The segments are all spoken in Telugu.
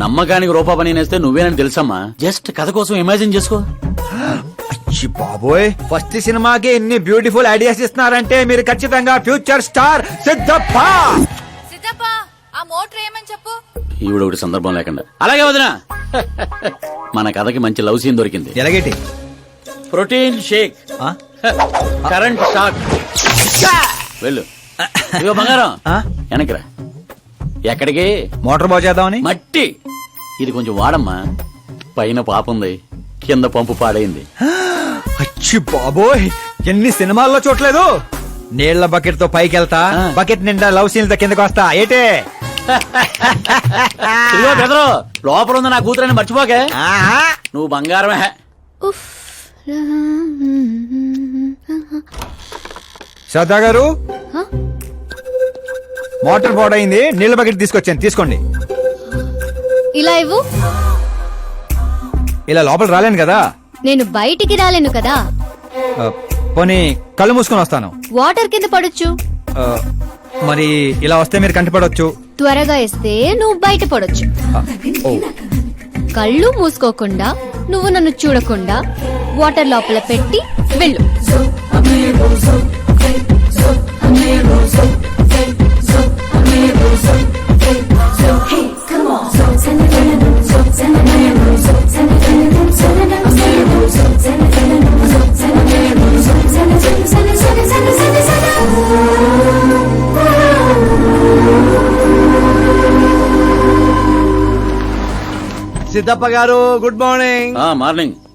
నమ్మకానికి రూపాపని నేస్తే నువ్వేనని తెలుసమ్మా. జస్ట్ కథ కోసం ఇమాజిన్ చేసుకో. అచ్చి బాబోయ్ ఫస్ట్ సినిమాకి ఎన్ని బ్యూటిఫుల్ ఐడియాస్ ఇస్తున్నారంటే మీరు ఖచ్చితంగా ఫ్యూచర్ స్టార్ సిద్ధప్ప! సిద్ధప్ప ఆ మోటర్ ఏమని చెప్పు? ఈవిడ ఒకటి సందర్భం లేకుండా. అలాగే వదిన. మన కథకి మంచి లవ్ సీన్ దొరికింది. ఎలాగేటి? Protein shake? Current shock. వెళ్ళు. ఇదిగో బంగారం? వెనకరా ఎక్కడికి? మోటార్ బాగు చేద్దామని? మట్టి. ఇది కొంచెం వాడమ్మా. పైన పాప ఉంది. కింద పంపు పాడైంది. అచ్చి బాబోయ్! ఎన్ని సినిమాల్లో చూడలేదు? నీళ్ళ బకెట్తో పైకి వెళ్తా. బకెట్ నిండా లవ్ సీన్తో కిందకి వస్తా. ఏటే? ఇదిగో బెదరు లోపల ఉంది నా కూతురని మర్చిపోకే. నువ్వు బంగారమే. శ్రద్ధా గారు మోటార్ పాడైంది నీళ్ళ బకెట్ తీసుకొచ్చాను తీసుకోండి. ఇలా ఇవ్వు. ఇలా లోపల రాలేను కదా? నేను బయటికి రాలేను కదా? ఆ, పోనీ కళ్ళు మూసుకొని వస్తాను. వాటర్ కింద పడొచ్చు. ఆ, మరి ఇలా వస్తే మీరు కంటిపడవచ్చు త్వరగా ఇస్తే నువ్వు బయట పడొచ్చు. ఓ. కళ్ళు మూసుకోకుండా నువ్వు నన్ను చూడకుండా వాటర్ లోపల పెట్టి వెళ్ళు. సిద్ధప్ప గారు గుడ్ మార్నింగ్ మార్నింగ్.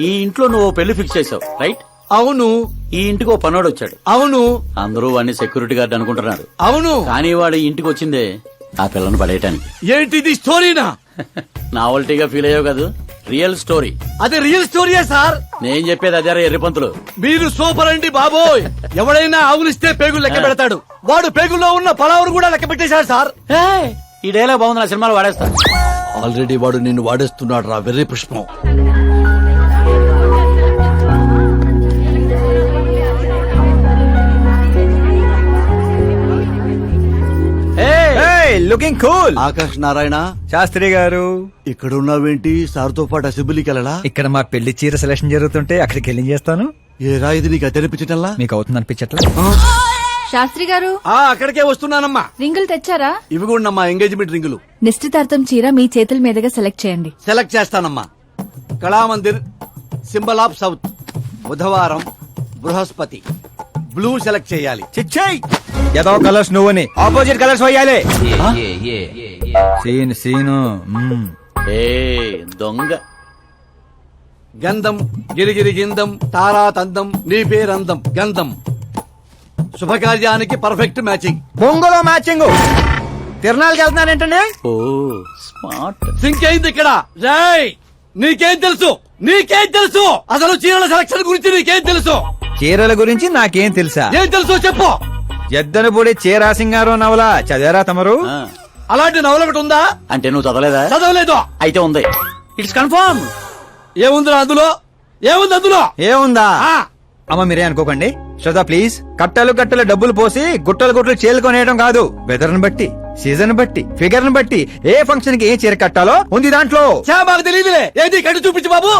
ఈ ఇంట్లో నువ్వు పెళ్ళి ఫిక్స్ చేసావు రైట్ అవును. ఈ ఇంటికి ఓ పనోడు వచ్చాడు. అవును. అందరూ వాడిని సెక్యూరిటీ గార్డ్ అనుకుంటున్నారు. అవును. కానీ వాడు ఇంటికి వచ్చిందే ఆ పిల్లను పడేయటానికి. ఏంటిది స్టోరీనా? నావల్టీగా ఫీల్ అయ్యావు కాదు? రియల్ స్టోరీ అది రియల్ స్టోరీయా సార్. నేను చెప్పేది అదే ఎర్రిపంతులు మీరు సూపర్ అండి బాబోయ్. ఎవడైనా ఆవులిస్తే పేగులు లెక్క పెడతాడు. వాడు పేగుల్లో ఉన్న పలావురు కూడా లెక్క పెట్టేశాడు సార్. ఈ డైలాగ్ బాగుంది నా సినిమాలో వాడేస్తా. ఆల్రెడీ వాడు నిన్ను వాడేస్తున్నాడు రా వెర్రి పుష్పం. Looking cool Akash Narayana. Sastry garu. ఇక్కడ ఉన్నావేంటి సార్తో పాటు అసెంబ్లీకి వెళ్ళడా ఇక్కడ మా పెళ్ళి చీర సెలక్షన్ జరుగుతుంటే అక్కడికి వెళ్ళి చేస్తాను? ఏ రాయిది నీకు తెరిపించటల్లా మీకు అవుతుంది అనిపించట్లా? శాస్త్రి గారు ఆ అక్కడికే వస్తున్నానమ్మా. రింగులు తెచ్చారా? ఇవి కూడా మా ఎంగేజ్మెంట్ రింగులు. నిశ్చితార్థం చీర మీ చేతుల మీదుగా సెలెక్ట్ చేయండి. సెలెక్ట్ చేస్తానమ్మా. కళామందిర్ సింబల్ ఆఫ్ సౌత్ బుధవారం బృహస్పతి. బ్లూ సెలెక్ట్ చేయాలి. ఏదో కలర్స్ నువ్వని. ఆపోజిట్ కలర్స్ వేయాలి. సీన్ సీను మ్మ్. ఏయ్, దొంగ. గంధం గిరిగిరి గిందం తారా తందం నీ పేరందం గంధం. శుభకార్యానికి పర్ఫెక్ట్ మ్యాచింగ్ బొంగులో మ్యాచింగ్ తిరణాలకి వెళ్తున్నానంటే ఓ స్మార్ట్. సింక్ అయింది ఇక్కడ. రాయ్ నీకేం తెలుసు? నీకేం తెలుసు? అసలు చీరల సెలక్షన్ గురించి నీకేం తెలుసు? చీరల గురించి నాకేం తెలుసా? ఏం తెలుసు చెప్పు. ఎద్దను పొడి చీర సింగారం నవల చదివారా తమరు? అలాంటి నవల ఒకటి ఉందా? అంటే నువ్వు చదవలేదా? చదవలేదు. అయితే ఉంది. It's confirm. ఏముందిరా అందులో? ఏముంది అందులో? ఏముందా? ఆ, అమ్మ మీరే అనుకోకండి. శ్రద్ధ ప్లీజ్. కట్టలు కట్టలు డబ్బులు పోసి గుట్టలు గుట్టలు చీరలు కొనేయడం కాదు. వెదర్ని బట్టి సీజన్ బట్టి ఫిగర్ని బట్టి ఏ ఫంక్షన్కి ఏ చీర కట్టాలో ఉంది దాంట్లో. చా మాకు తెలియదులే ఏది కట్టి చూపించు బాబు.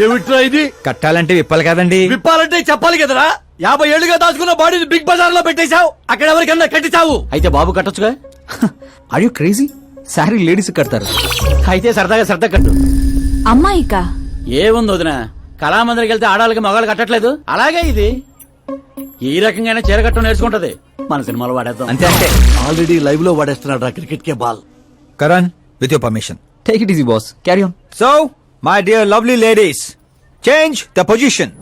ఏమిట్రా ఇది? కట్టాలంటే విప్పాలి కదండి. విప్పాలంటే చెప్పాలి కదరా? యాభై ఏళ్ళుగా దాచుకున్న బాడీని బిగ్ బజార్లో పెట్టేశావు. అక్కడ ఎవరికన్నా కట్టించావు. అయితే బాబు కట్టొచ్చుగా? Are you crazy sorry ladies కడతారు. అయితే సరదాగా శ్రద్ధ కట్టు. అమ్మాయికా. ఏముంది వదిన? కళామందిరికి వెళ్తే ఆడాలకి మగాళ్ళు కట్టట్లేదు. అలాగే ఇది. ఈ రకంగానే చీర కట్టడం నేర్చుకుంటది. మన సినిమాలో వాడేద్దాం. అంతే అంతే. ఆల్రెడీ లైవ్లో వాడేస్తున్నాడు cricket K ball. Karan with your permission Take it easy, boss. Carry on. So my dear lovely ladies change the position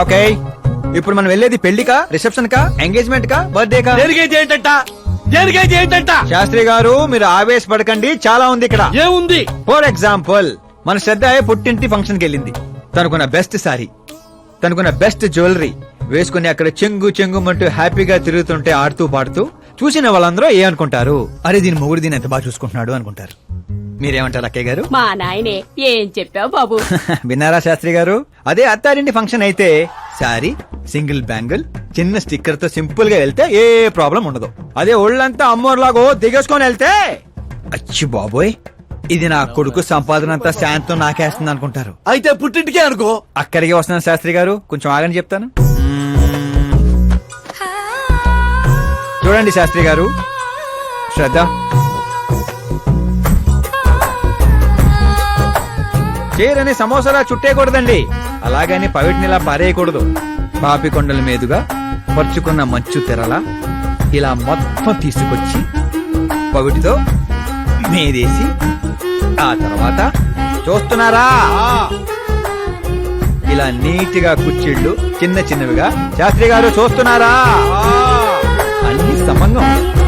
okay ఇప్పుడు మనం వెళ్ళేది పెళ్ళికా రిసెప్షన్ కా ఎంగేజ్మెంట్ కా బర్త్డే కా దేనికైతే ఏంటంట? దేనికైతే ఏంటంట? శాస్త్రి గారు మీరు ఆవేశపడకండి చాలా ఉంది ఇక్కడ. ఏముంది? ఫర్ ఎగ్జాంపుల్ మన శ్రద్ధ పుట్టింటి ఫంక్షన్కి వెళ్ళింది. తనకున్న బెస్ట్ సారీ తనకున్న బెస్ట్ జ్యువెలరీ వేసుకుని అక్కడ చెంగు చెంగుమంటూ హ్యాపీగా తిరుగుతుంటే ఆడుతూ పాడుతూ చూసిన వాళ్ళందరూ ఏ అనుకుంటారు? అరే దీని మొగుడు దీని ఎంత బాగా చూసుకుంటున్నాడు అనుకుంటారు. మీరేమంటారు అక్కయ్య గారు? మా నాయనే ఏం చెప్పావు బాబు? విన్నారా శాస్త్రి గారు? అదే అత్తారింటి ఫంక్షన్ అయితే సారీ సింగిల్ బ్యాంగిల్ చిన్న స్టిక్కర్తో సింపుల్గా వెళ్తే ఏ ప్రాబ్లం ఉండదు. అదే ఒళ్ళంతా అమ్మోర్లాగో దిగేసుకొని వెళ్తే అచ్చి బాబోయ్ ఇది నా కొడుకు సంపాదన అంతా శాంతం నాకేస్తుంది అనుకుంటారు అయితే పుట్టింటికే అనుకో. అక్కడికి వస్తున్నాను శాస్త్రి గారు కొంచెం ఆగని చెప్తాను. చూడండి శాస్త్రి గారు. శ్రద్ధ. చీరని సమోసాలా చుట్టేయకూడదండి. అలాగని పవిటినిలా పారేయకూడదు. పాపి కొండల మీదుగా పరుచుకున్న మంచు తెరల ఇలా మొత్తం తీసుకొచ్చి పవిటితో మీదేసి ఆ తర్వాత చూస్తున్నారా? ఇలా నీట్గా కుచ్చిళ్ళు చిన్న చిన్నవిగా. శాస్త్రి గారు చూస్తున్నారా? సమంగం.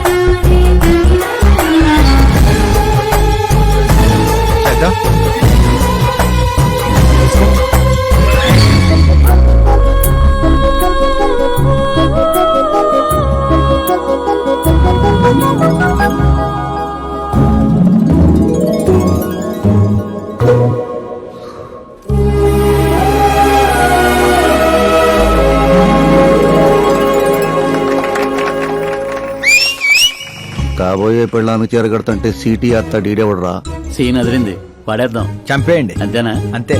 కాబోయే పెళ్ళాన్ని చేరగడుతుంటే సీటీ అత్త డీడెవడరా. సీన్ అదిరింది. పడేద్దాం చంపేయండి. అంతేనా? అంతే.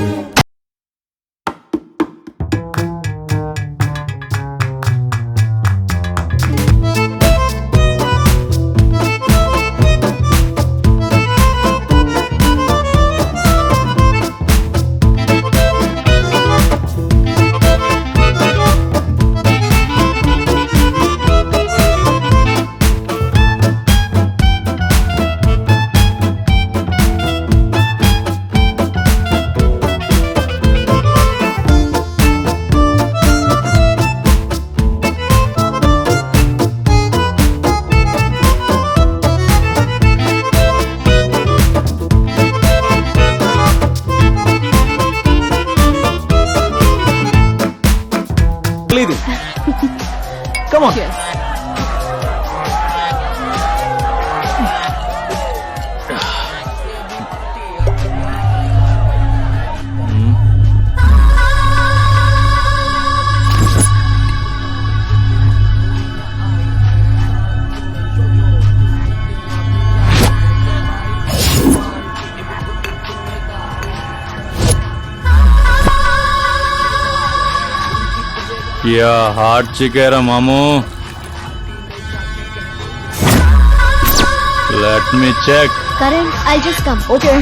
选。యా హాట్ చికెరా మాము. Let me check current I just come okay